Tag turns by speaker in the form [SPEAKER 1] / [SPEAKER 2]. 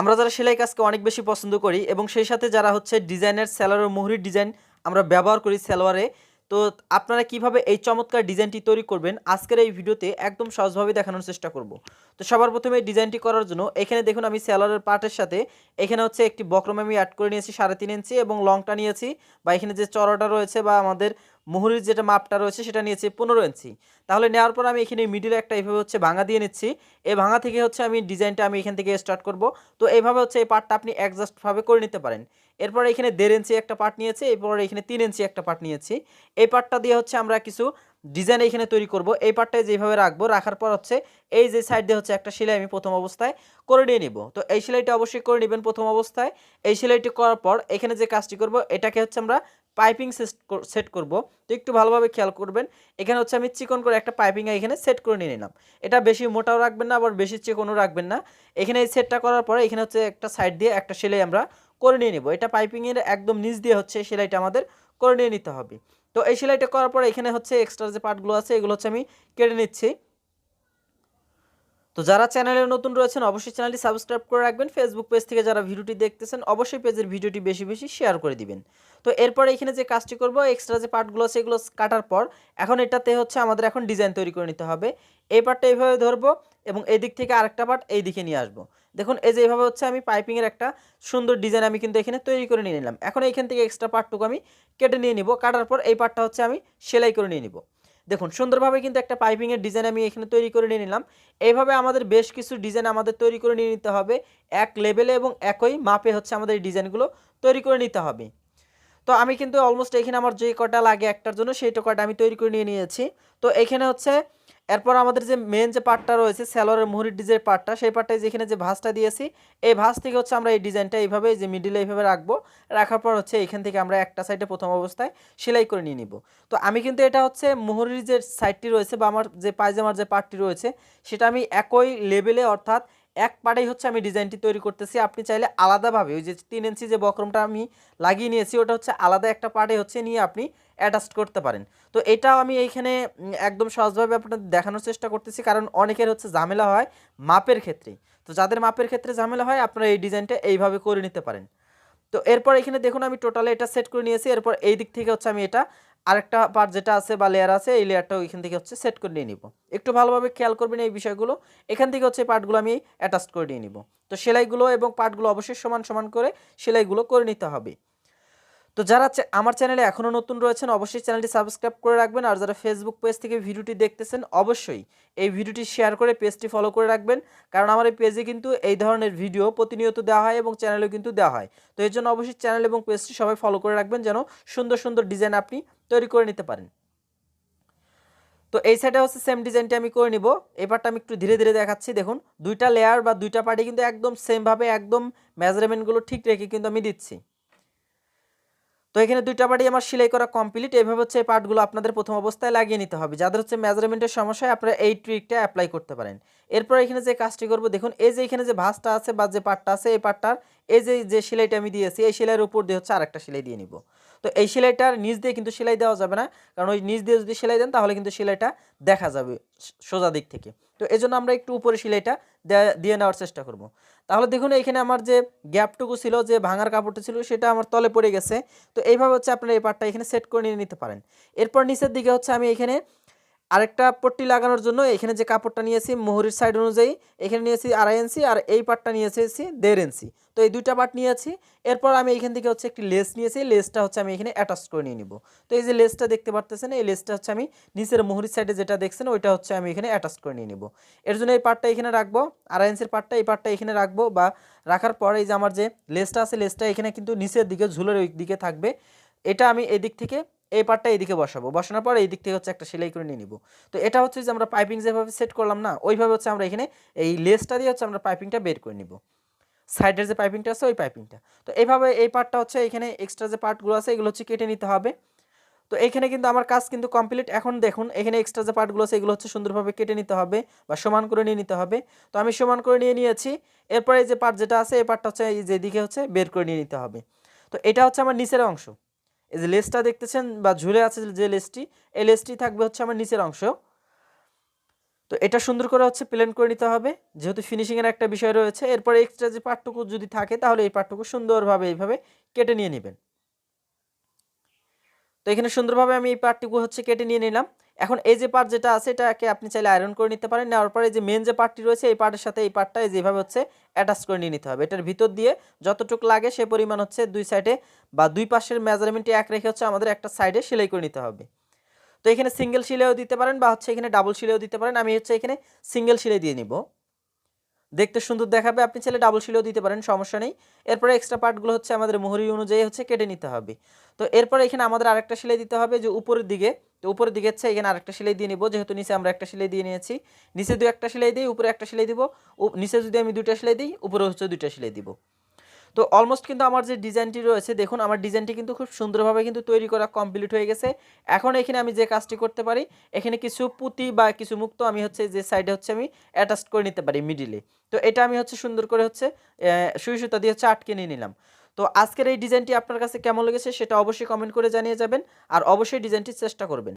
[SPEAKER 1] আমরা যারা সেলাই কাজকে অনেক বেশি পছন্দ করি এবং সেই সাথে যারা হচ্ছে ডিজাইনের সালোয়ার মুহুরির ডিজাইন আমরা ব্যবহার করি সালোয়ারে তো আপনারা কীভাবে এই চমৎকার ডিজাইনটি তৈরি করবেন? আজকের এই ভিডিওতে একদম সহজভাবে দেখানোর চেষ্টা করব। তো সবার প্রথমে ডিজাইনটি করার জন্য এখানে দেখুন আমি সালোয়ারের পার্টের সাথে, এখানে হচ্ছে একটি বক্রম আমি অ্যাড করে নিয়েছি সাড়ে তিন ইঞ্চি এবং লংটা নিয়েছি বা এখানে যে চড়াটা রয়েছে বা আমাদের মুহুরির যেটা মাপটা রয়েছে সেটা নিয়েছি পনেরো ইঞ্চি। তাহলে নেওয়ার পর আমি এখানে মিডিলে একটা এইভাবে হচ্ছে ভাঙা দিয়ে নিচ্ছি। এই ভাঙা থেকে হচ্ছে আমি ডিজাইনটা আমি এখান থেকে স্টার্ট করব। তো এইভাবে হচ্ছে এই পার্টটা আপনি অ্যাডজাস্টভাবে করে নিতে পারেন। এরপর এখানে দেড় ইঞ্চি একটা পার্ট নিয়েছি, এরপর এখানে তিন ইঞ্চি একটা পার্ট নিয়েছি। এই পার্টটা দিয়ে হচ্ছে আমরা কিছু ডিজাইন এখানে তৈরি করব। এই পার্টটায় যেভাবে রাখব, রাখার পর হচ্ছে এই যে সাইড দিয়ে হচ্ছে একটা সেলাই আমি প্রথম অবস্থায় করে নিয়ে নিব। তো এই সেলাইটা অবশ্যই করে নেবেন প্রথম অবস্থায়। এই সেলাইটি করার পর এখানে যে কাজটি করব, এটাকে হচ্ছে আমরা পাইপিং সেট করব। তো একটু ভালোভাবে খেয়াল করবেন, এখানে হচ্ছে আমি চিকন করে একটা পাইপিং এখানে সেট করে নিয়ে নিলাম। এটা বেশি মোটাও রাখবেন না, আবার বেশি চিকনও রাখবেন না। এখানে এই সেটটা করার পরে এখানে হচ্ছে একটা সাইড দিয়ে একটা সেলাই আমরা করে নিয়ে নিব। এটা পাইপিংয়ের একদম নিচ দিয়ে হচ্ছে সেলাইটা আমাদের করে নিয়ে নিতে হবে। তো এই সেলাইটা করার পরে এখানে হচ্ছে এক্সট্রা যে পার্টগুলো আছে, এগুলো হচ্ছে আমি কেটে নিচ্ছি। তো যারা চ্যানেলে নতুন রয়েছেন, অবশ্যই চ্যানেলটি সাবস্ক্রাইব করে রাখবেন। ফেসবুক পেজ থেকে যারা ভিডিওটি দেখতেছেন, অবশ্যই পেজের ভিডিওটি বেশি বেশি শেয়ার করে দিবেন। তো এরপরে এখানে যে কাজটি করব এক্সট্রা যে পার্টগুলো আছে, এগুলো কাটার পর এখন এটাতে হচ্ছে আমাদের এখন ডিজাইন তৈরি করে নিতে হবে। এই পার্টটা এইভাবে ধরবো এবং এই দিক থেকে আরেকটা পার্ট এই দিকে নিয়ে আসব। দেখুন, এই যে এইভাবে হচ্ছে আমি পাইপিংয়ের একটা সুন্দর ডিজাইন আমি কিন্তু এখানে তৈরি করে নিয়ে নিলাম। এখন এইখান থেকে এক্সট্রা পার্টটুকু আমি কেটে নিয়ে নিব, কাটার পর এই পার্টটা হচ্ছে আমি সেলাই করে নিয়ে নিব। দেখুন, সুন্দরভাবে কিন্তু একটা পাইপিংয়ের ডিজাইন আমি এখানে তৈরি করে নিয়ে নিলাম। এইভাবে আমাদের বেশ কিছু ডিজাইন আমাদের তৈরি করে নিয়ে নিতে হবে। এক লেভেলে এবং একই মাপে হচ্ছে আমাদের এই ডিজাইনগুলো তৈরি করে নিতে হবে। তো আমি কিন্তু অলমোস্ট এখানে আমার যে কটা লাগে একটার জন্য সেই কটা আমি তৈরি করে নিয়ে নিয়েছি। তো এখানে হচ্ছে এরপর আমাদের যে মেন যে পার্টটা রয়েছে স্যালোয়ারের মুহুরির ডিজাইন পার্টটা সেই পার্টটাই যেখানে যে ভাঁজটা দিয়েছি, এই ভাঁজ থেকে হচ্ছে আমরা এই ডিজাইনটা এইভাবে যে মিডিলে এইভাবে রাখব। রাখার পর হচ্ছে এখান থেকে আমরা একটা সাইডে প্রথম অবস্থায় সেলাই করে নিয়ে নিব। তো আমি কিন্তু এটা হচ্ছে মুহুরির যে সাইডটি রয়েছে বা আমার যে পায়জামার যে পার্টটি রয়েছে, সেটা আমি একই লেভেলে অর্থাৎ এক পাড়েই হচ্ছে আমি ডিজাইনটি তৈরি করতেছি। আপনি চাইলে আলাদাভাবে ওই যে তিন ইঞ্চি যে বক্রমটা আমি লাগিয়ে নিয়েছি, ওটা হচ্ছে আলাদা একটা পার্টে হচ্ছে নিয়ে আপনি অ্যাডাস্ট করতে পারেন। তো এটাও আমি এইখানে একদম সহজভাবে আপনাদের দেখানোর চেষ্টা করতেছি, কারণ অনেকের হচ্ছে ঝামেলা হয় মাপের ক্ষেত্রে। তো যাদের মাপের ক্ষেত্রে ঝামেলা হয়, আপনারা এই ডিজাইনটা এইভাবে করে নিতে পারেন। তো এরপর এখানে দেখুন আমি টোটালে এটা সেট করে নিয়েছি, এরপর এই দিক থেকে হচ্ছে আমি এটা আরেকটা পার্ট যেটা আছে বা লেয়ার আছে, এই লেয়ারটাও এখান থেকে হচ্ছে সেট করে নিয়ে নিব। একটু ভালোভাবে খেয়াল করবেন এই বিষয়গুলো। এখান থেকে হচ্ছে পার্টগুলো আমি অ্যাটাচ করে নিয়ে নিব। তো সেলাইগুলো এবং পার্টগুলো অবশ্যই সমান সমান করে সেলাইগুলো করে নিতে হবে। তো যারা আমার চ্যানেলে এখনও নতুন রয়েছেন, অবশ্যই চ্যানেলটি সাবস্ক্রাইব করে রাখবেন। আর যারা ফেসবুক পেজ থেকে ভিডিওটি দেখতেছেন, অবশ্যই এই ভিডিওটি শেয়ার করে পেজটি ফলো করে রাখবেন। কারণ আমার এই পেজে কিন্তু এই ধরনের ভিডিও প্রতিনিয়ত দেওয়া হয় এবং চ্যানেলেও কিন্তু দেওয়া হয়। তো এর জন্য অবশ্যই চ্যানেল এবং পেজটি সবাই ফলো করে রাখবেন, যেন সুন্দর সুন্দর ডিজাইন আপনি তৈরি করে নিতে পারেন। তো এই সাইডে হচ্ছে সেম ডিজাইনটা আমি করে নিব। এবারটা আমি একটু ধীরে ধীরে দেখাচ্ছি। দেখুন, দুইটা লেয়ার বা দুইটা পার্টি কিন্তু একদম সেমভাবে একদম মেজারমেন্টগুলো ঠিক রেখে কিন্তু আমি দিচ্ছি। তো এখানে দুইটা বাড়ি আমার সেলাই করা কমপ্লিট এভাবে হচ্ছে এই পার্টগুলো আপনাদের প্রথম অবস্থায় লাগিয়ে নিতে হবে। যাদের হচ্ছে মেজারমেন্টের সমস্যায় আপনারা এই ট্রিকটা অ্যাপ্লাই করতে পারেন। এরপর এখানে যে কাজটি করব, দেখুন, এই যে এখানে যে ভাসটা আছে বা যে পার্টটা আছে, এই পার্টটার এই যে যে সেলাইটা আমি দিয়েছি, এই সেলাইয়ের উপর দিয়ে হচ্ছে আরেকটা সেলাই দিয়ে নিব। তো এই সেলাইটার নিচ দিয়ে কিন্তু সেলাই দেওয়া যাবে না। কারণ ওই নিচ দিয়ে যদি সেলাই দেন, তাহলে কিন্তু সেলাইটা দেখা যাবে সোজা দিক থেকে। তো এই আমরা একটু উপরে সেলাইটা দিয়ে নেওয়ার চেষ্টা করব। তাহলে দেখুন এখানে আমার যে গ্যাপটুকু ছিল, যে ভাঙার কাপড়টা ছিল, সেটা আমার তলে পড়ে গেছে। তো এইভাবে হচ্ছে আপনারা এই পার্টটা এখানে সেট করে নিয়ে নিতে পারেন। এরপর নিচের দিকে হচ্ছে আমি এখানে আরেকটা পট্টি লাগানোর জন্য এখানে যে কাপড়টা নিয়েছি মোহরির সাইড অনুযায়ী, এখানে নিয়েছি আড়াই ইঞ্চি আর এই পার্টটা নিয়েছি দেড় ইঞ্চি। তো এই দুইটা পার্ট নিয়েছি। এরপর আমি এখান থেকে হচ্ছে একটি লেস নিয়েছি, লেসটা হচ্ছে আমি এখানে অ্যাটাচ করে নিয়ে নিব। তো এই যে লেসটা দেখতে পারতেছেন, এই লেসটা হচ্ছে আমি নিচের মোহরির সাইডে যেটা দেখছেন, ওইটা হচ্ছে আমি এখানে অ্যাটাচ করে নিয়ে নিব। এর জন্য এই পার্টটা এখানে রাখব, আড়াই ইঞ্চির পার্টটা এই পার্টটা এখানে রাখব বা রাখার পর এই যে আমার যে লেসটা আছে, লেসটা এখানে কিন্তু নিচের দিকে, ঝুলের ওই দিকে থাকবে। এটা আমি এদিক থেকে এই পার্টটা এইদিকে বসাবো। বসানোর পর এই দিক থেকে হচ্ছে একটা সেলাই করে নিয়ে নিব। তো এটা হচ্ছে যে আমরা পাইপিং যেভাবে সেট করলাম না, ওইভাবে হচ্ছে আমরা এখানে এই লেসটা দিয়ে হচ্ছে আমরা পাইপিংটা বের করে নিব। সাইডের যে পাইপিংটা আছে, ওই পাইপিংটা তো এইভাবে এই পার্টটা হচ্ছে এখানে এক্সট্রা যে পার্টগুলো আছে, এগুলো হচ্ছে কেটে নিতে হবে। তো এখানে কিন্তু আমার কাজ কিন্তু কমপ্লিট এখন দেখুন, এখানে এক্সট্রা যে পার্টগুলো আছে, এগুলো হচ্ছে সুন্দরভাবে কেটে নিতে হবে বা সমান করে নিয়ে নিতে হবে। তো আমি সমান করে নিয়ে নিয়েছি। এরপরে যে পার্ট যেটা আছে, এই পার্টটা হচ্ছে এই যে যেদিকে হচ্ছে বের করে নিয়ে নিতে হবে। তো এটা হচ্ছে আমার নিচের অংশ। এই যে লেসটা দেখতেছেন বা ঝুলে আছে যে লেসটি, এই লেসটি থাকবে হচ্ছে আমার নিচের অংশ। তো এটা সুন্দর করে হচ্ছে প্লেন করে নিতে হবে। যেহেতু ফিনিশিংয়ের একটা বিষয় রয়েছে, এরপরে এক্সট্রা যে পাটটুকু যদি থাকে, তাহলে এই পাঠটুকু সুন্দরভাবে এইভাবে কেটে নিয়ে নেবেন। তো এখানে সুন্দরভাবে আমি এই পার্টটুকু হচ্ছে কেটে নিয়ে নিলাম। এখন এই যে পার্ট যেটা আছে, এটাকে আপনি চাইলে আয়রন করে নিতে পারেন। নেওয়ার পরে যে মেন যে পার্টটি রয়েছে, এই পার্টের সাথে এই পার্টটা যেভাবে হচ্ছে অ্যাটাচ করে নিয়ে নিতে হবে। এটার ভিতর দিয়ে যতটুকু লাগে সে পরিমাণ হচ্ছে দুই সাইডে বা দুই পাশের মেজারমেন্টটি এক রেখে হচ্ছে আমাদের একটা সাইডে সেলাই করে নিতে হবে। তো এখানে সিঙ্গেল সিলাইও দিতে পারেন বা হচ্ছে এখানে ডাবল সিলাইও দিতে পারেন। আমি হচ্ছে এখানে সিঙ্গেল সিলাই দিয়ে নিব। দেখতে সুন্দর দেখাবে, আপনি ছেলে ডাবল সিলেও দিতে পারেন, সমস্যা নেই। এরপরে এক্সট্রা পার্টগুলো হচ্ছে আমাদের মোহরি অনুযায়ী হচ্ছে কেটে নিতে হবে। তো এরপরে এখানে আমাদের আরেকটা সেলাই দিতে হবে, যে উপরের দিকে, তো উপরের দিকে হচ্ছে এখানে আরেকটা সেলাই দিয়ে নিব, যেহেতু নিচে আমরা একটা সেলাই দিয়ে নিয়েছি। নিচে দু একটা সেলাই দিই, উপরে একটা সেলাই দিব নিচে যদি আমি দুইটা সেলাই দিই, উপরে হচ্ছে দুইটা সেলাই দিব। তো অলমোস্ট কিন্তু আমার যে ডিজাইনটি রয়েছে, দেখুন আমার ডিজাইনটি কিন্তু খুব সুন্দরভাবে কিন্তু তৈরি করা কমপ্লিট হয়ে গেছে। এখন এখানে আমি যে কাজটি করতে পারি, এখানে কিছু পুঁতি বা কিছু মুক্ত আমি হচ্ছে যে সাইডে হচ্ছে আমি অ্যাটাচ করে নিতে পারি মিডিলে তো এটা আমি হচ্ছে সুন্দর করে হচ্ছে সুই সুতা দিয়ে হচ্ছে আটকে নিয়ে নিলাম। তো আজকের এই ডিজাইনটি আপনার কাছে কেমন লেগেছে সেটা অবশ্যই কমেন্ট করে জানিয়ে যাবেন, আর অবশ্যই ডিজাইনটি চেষ্টা করবেন।